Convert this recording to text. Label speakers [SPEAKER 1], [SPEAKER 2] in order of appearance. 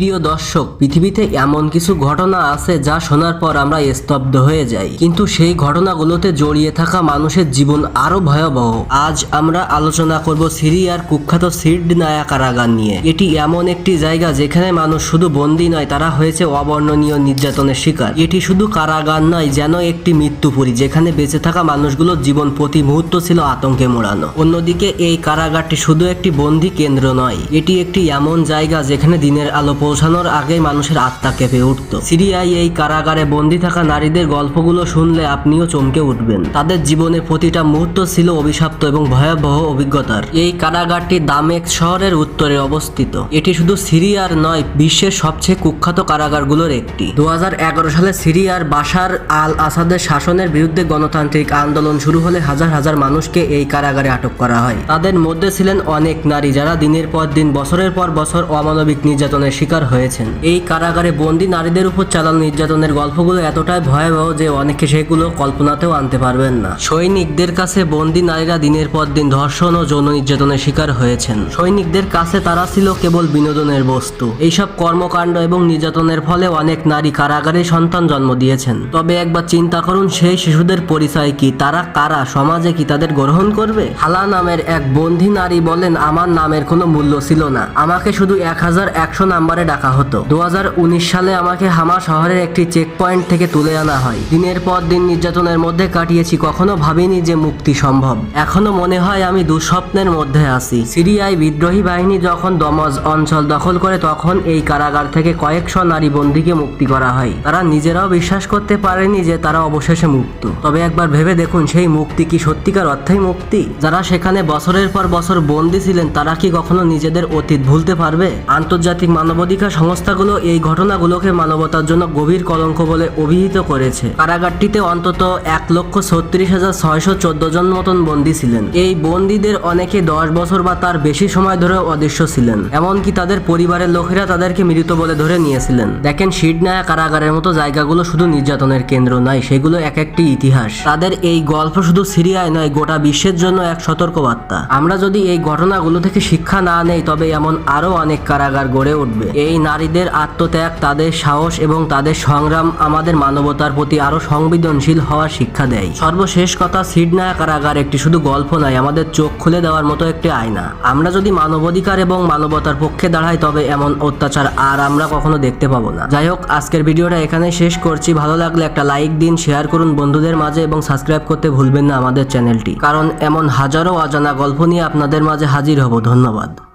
[SPEAKER 1] প্রিয় দর্শক, পৃথিবীতে এমন কিছু ঘটনা আছে যা শোনার পর আমরা স্তব্ধ হয়ে যাই। কিন্তু সেই ঘটনাগুলোতে জড়িয়ে থাকা মানুষের জীবন আরও ভয়াবহ। আজ আমরা আলোচনা করব সিরিয়ার কুখ্যাত সিডনায়া কারাগার নিয়ে। এটি এমন একটি জায়গা যেখানে মানুষ শুধু বন্দী নয়, তারা হয়েছে অবর্ণনীয় নির্যাতনের শিকার। এটি শুধু কারাগার নয়, যেন একটি মৃত্যুপুরী, যেখানে বেঁচে থাকা মানুষগুলোর জীবন প্রতি মুহূর্ত ছিল আতঙ্কে মোড়ানো। অন্যদিকে এই কারাগারটি শুধু একটি বন্দি কেন্দ্র নয়, এটি একটি এমন জায়গা যেখানে দিনের আলো পৌঁছানোর আগে মানুষের আত্মা কেঁপে উঠত। সিরিয়ায় এই কারাগারে বন্দি থাকা নারীদের গল্পগুলো শুনলে আপনিও চমকে উঠবেন। তাদের জীবনে প্রতিটা মুহূর্ত ছিল অভিশপ্ত এবং ভয়াবহ অভিজ্ঞতার। এই কারাগারটি দামেক শহরের উত্তরে অবস্থিত। এটি শুধু সিরিয়ার নয়, বিশ্বের সবচেয়ে কুখ্যাত কারাগারগুলোর একটি। দু হাজার এগারো সালে সিরিয়ার বাশার আল আসাদের শাসনের বিরুদ্ধে গণতান্ত্রিক আন্দোলন শুরু হলে হাজার হাজার মানুষকে এই কারাগারে আটক করা হয়। তাদের মধ্যে ছিলেন অনেক নারী যারা দিনের পর দিন, বছরের পর বছর অমানবিক নির্যাতনের শিকার হয়েছেন। এই কারাগারে বন্দি নারীদের উপর চালানো নির্যাতনের গল্পগুলো এতটাই ভয়াবহ যে অনেকে সেগুলো কল্পনাতেও আনতে পারবেন না। সৈনিকদের কাছে বন্দি নারীরা দিনের পর দিন ধর্ষণ ও যৌন নির্যাতনের শিকার হয়েছেন। সৈনিকদের কাছে তারা ছিল কেবল বিনোদনের বস্তু। এইসব কর্মকাণ্ড এবং নির্যাতনের ফলে অনেক নারী কারাগারে সন্তান জন্ম দিয়েছেন। তবে একবার চিন্তা করুন, সেই শিশুদের পরিচয় কি? তারা কারা? সমাজে কি তাদের গ্রহণ করবে? হালা নামের এক বন্দি নারী বলেন, আমার নামের কোনো মূল্য ছিল না। আমাকে শুধু এক হাজার একশো নাম্বারে ডাকা হতো। দু হাজার উনিশ সালে আমাকে হামা শহরের একটি চেক পয়েন্ট থেকে তুলে আনা হয়। দিনের পর দিন নির্যাতনের মধ্যে কাটিয়েছি, কখনো ভাবিনি যে মুক্তি সম্ভব। এখনও মনে হয় আমি দুঃস্বপ্নের মধ্যে আছি। সিরিয়ায় বিদ্রোহী বাহিনী যখন দমজ অঞ্চল দখল করে, তখন এই কারাগার থেকে কয়েকশো নারী বন্দীকে মুক্তি করা হয়। তারা নিজেরাও বিশ্বাস করতে পারেনি যে তারা অবশেষে মুক্ত। তবে একবার ভেবে দেখুন, সেই মুক্তি কি সত্যিকার অর্থেই মুক্তি? যারা সেখানে বছরের পর বছর বন্দী ছিলেন, তারা কি কখনো নিজেদের অতীত ভুলতে পারবে? আন্তর্জাতিক মানবাধিকার সংস্থাগুলো এই ঘটনাগুলোকে মানবতার জন্য গভীর কলঙ্ক বলে অভিহিত করেছে। কারাগারটিতে অন্তত এক লক্ষ ছত্রিশ হাজার ছয়শো চোদ্দ জন মতন বন্দী ছিলেন। এই বন্দীদের অনেকে দশ বছর বা তার বেশি সময় ধরে অদৃশ্য ছিলেন। এমনকি তাদের পরিবারের লোকেরা তাদেরকে মৃত বলে ধরে নিয়েছিলেন। দেখেন শিডনায়া কারাগারের মতো জায়গাগুলো শুধু নির্যাতনের কেন্দ্র নয়, সেগুলো এক একটি ইতিহাস। তাদের এই গল্প শুধু সিরিয়ায় নয়, গোটা বিশ্বের জন্য এক সতর্কবার্তা। আমরা যদি এই ঘটনাগুলো থেকে শিক্ষা না নেই, তবে এমন আরও অনেক কারাগার গড়ে উঠবে। এই নারীদের আত্মত্যাগ, তাদের সাহস এবং তাদের সংগ্রাম আমাদের মানবতার প্রতি আরও সংবেদনশীল হওয়ার শিক্ষা দেয়। সর্বশেষ কথা সিডনায়া কারাগার একটি শুধু গল্প নয়, আমাদের চোখ খুলে দেওয়ার মতো একটি আয়না। আমরা যদি মানবাধিকার এবং মানবতার পক্ষে দাঁড়াই, তবে এমন অত্যাচার আর আমরা কখনো দেখতে পাবো না। যাই হোক, আজকের ভিডিওটা এখানে শেষ করছি। ভালো লাগলে একটা লাইক দিন, শেয়ার করুন বন্ধুদের মাঝে এবং সাবস্ক্রাইব করতে ভুলবেন না আমাদের চ্যানেলটি। কারণ এমন হাজারো অজানা গল্প নিয়ে আপনাদের মাঝে হাজির হব। ধন্যবাদ।